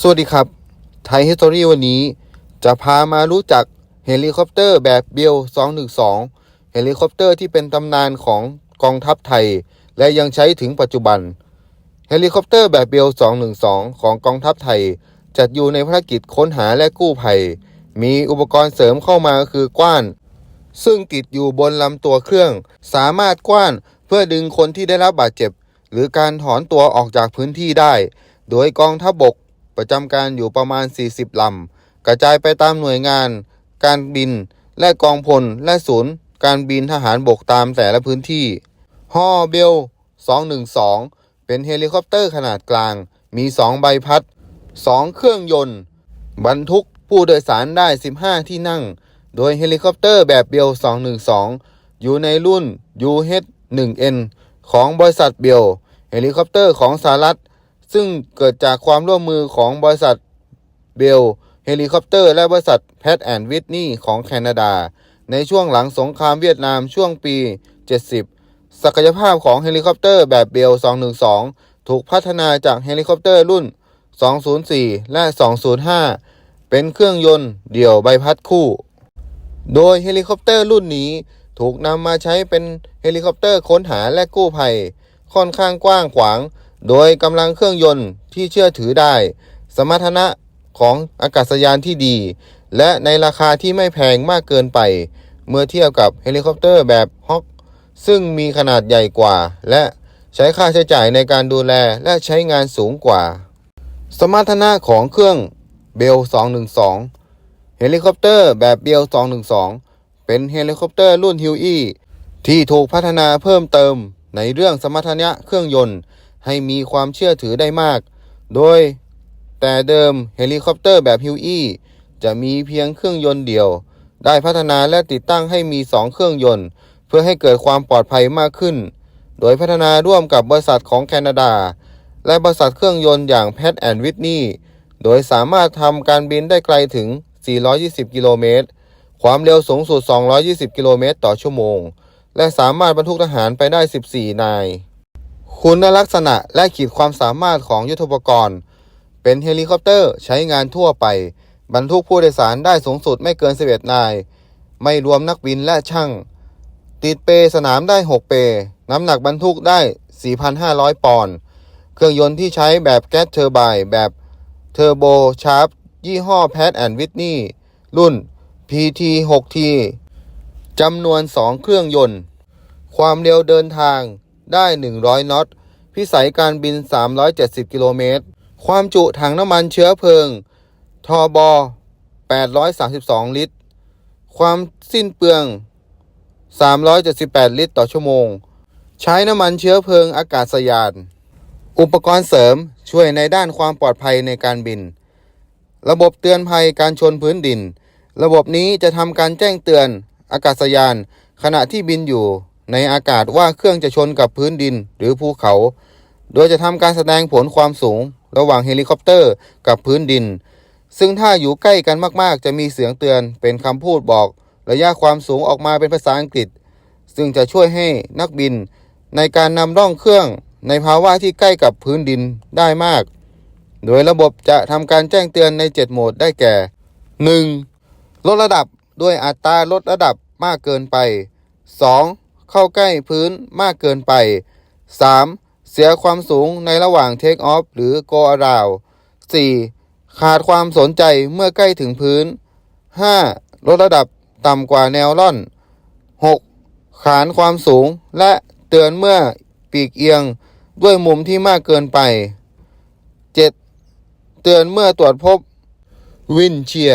สวัสดีครับไทย h ิสตอรี่วันนี้ จะพามารู้จักเฮลิคอปเตอร์แบบเบล212 เฮลิคอปเตอร์ที่เป็นตำนานของกองทัพไทย และยังใช้ถึงปัจจุบัน เฮลิคอปเตอร์แบบเบล212 ของกองทัพไทย จัดอยู่ในภารกิจค้นหาและกู้ภัย มีอุปกรณ์เสริมเข้ามาคือกว้าน ซึ่งติดอยู่บนลำตัวเครื่อง สามารถกว้านเพื่อดึงคนที่ได้รับบาดเจ็บ หรือการถอนตัวออกจากพื้นที่ได้ โดยกองทัพบบก ประจำการอยู่ประมาณ 40 ลำ กระจายไปตามหน่วยงาน การบิน และกองพล และศูนย์ การบินทหารบกตามแต่ละพื้นที่ฮอเบล 212 เป็นเฮลิคอปเตอร์ขนาดกลาง มี 2 ใบพัด 2 เครื่องยนต์ บรรทุกผู้โดยสารได้ 15 ที่นั่ง โดยเฮลิคอปเตอร์แบบเบล 212 อยู่ในรุ่น UH-1N ของบริษัทเบล เฮลิคอปเตอร์ของสหรัฐ ซึ่งเกิดจากความร่วมมือของบริษัทเบลเฮลิคอปเตอร์ และบริษัทแพทแอนด์วิทนี่ของแคนาดา ในช่วงหลังสงครามเวียดนามช่วงปี 70 ศักยภาพของเฮลิคอปเตอร์แบบเบล 212 ถูกพัฒนาจากเฮลิคอปเตอร์รุ่น 204 และ 205 เป็นเครื่องยนต์เดี่ยวใบพัดคู่ โดยเฮลิคอปเตอร์รุ่นนี้ถูกนำมาใช้เป็นเฮลิคอปเตอร์ค้นหาและกู้ภัย ค่อนข้างกว้างขวาง โดยกำลังเครื่องยนต์ที่เชื่อถือได้ สมรรถนะของอากาศยานที่ดี และในราคาที่ไม่แพงมากเกินไป เมื่อเทียบกับเฮลิคอปเตอร์แบบฮอกซึ่งมีขนาดใหญ่กว่า และใช้ค่าใช้จ่ายในการดูแลและใช้งานสูงกว่า สมรรถนะของเครื่องเบล 212 เฮลิคอปเตอร์แบบเบล 212 เป็นเฮลิคอปเตอร์รุ่นฮิวอี้ที่ถูกพัฒนาเพิ่มเติมในเรื่องสมรรถนะเครื่องยนต์ ให้มีความเชื่อถือได้มาก โดยแต่เดิมเฮลิคอปเตอร์แบบฮิวอี้จะมีเพียงเครื่องยนต์เดียว ได้พัฒนาและติดตั้งให้มี 2 เครื่องยนต์ เพื่อให้เกิดความปลอดภัยมากขึ้น โดยพัฒนาร่วมกับบริษัทของแคนาดา และบริษัทเครื่องยนต์อย่างแพทแอนด์วิทนีโดยสามารถทำการบินได้ไกลถึง 420 กิโลเมตร ความเร็วสูงสุด 220 กิโลเมตรต่อชั่วโมง และสามารถบรรทุกทหารไปได้ 14 นาย คุณลักษณะและขีดความสามารถของยุทธปกรณ์ เป็นเฮลิคอปเตอร์ใช้งานทั่วไป บรรทุกผู้โดยสารได้สูงสุดไม่เกิน 11 นาย ไม่รวมนักบินและช่าง ติดเปสนามได้ 6 เป น้ำหนักบรรทุกได้ 4,500 ปอนด์ เครื่องยนต์ที่ใช้แบบแก๊สเทอร์ไบน์แบบเทอร์โบชาร์ปยี่ห้อแพทแอนด์วิทนี่รุ่น PT6T จำนวน 2 เครื่องยนต์ ความเร็วเดินทาง ได้ 100 น็อต พิสัยการบิน 370 กิโลเมตร ความจุถังน้ำมันเชื้อเพลิง ทอบอ832 ลิตร ความสิ้นเปลือง 378 ลิตรต่อชั่วโมง ใช้น้ำมันเชื้อเพลิงอากาศยาน อุปกรณ์เสริมช่วยในด้านความปลอดภัยในการบิน ระบบเตือนภัยการชนพื้นดิน ระบบนี้จะทำการแจ้งเตือนอากาศยานขณะที่บินอยู่ ในอากาศว่าเครื่องจะชนกับพื้นดินหรือภูเขา โดยจะทำการแสดงผลความสูงระหว่างเฮลิคอปเตอร์กับพื้นดิน ซึ่งถ้าอยู่ใกล้กันมากๆ จะมีเสียงเตือนเป็นคำพูดบอกระยะความสูงออกมาเป็นภาษาอังกฤษ ซึ่งจะช่วยให้นักบิน ในการนำร่องเครื่องในภาวะที่ใกล้กับพื้นดินได้มาก โดยระบบจะทำการแจ้งเตือนใน 7 โหมดได้แก่ 1. ลดระดับด้วยอัตราลดระดับมากเกินไป 2. เข้าใกล้พื้นมากเกินไป 3. เสียความสูงในระหว่าง Take Off หรือ Go Around 4. ขาดความสนใจเมื่อใกล้ถึงพื้น 5. ลดระดับต่ำกว่าแนวร่อน 6. ขานความสูงและเตือนเมื่อปีกเอียงด้วยมุมที่มากเกินไป 7. เตือนเมื่อตรวจพบวินเชีย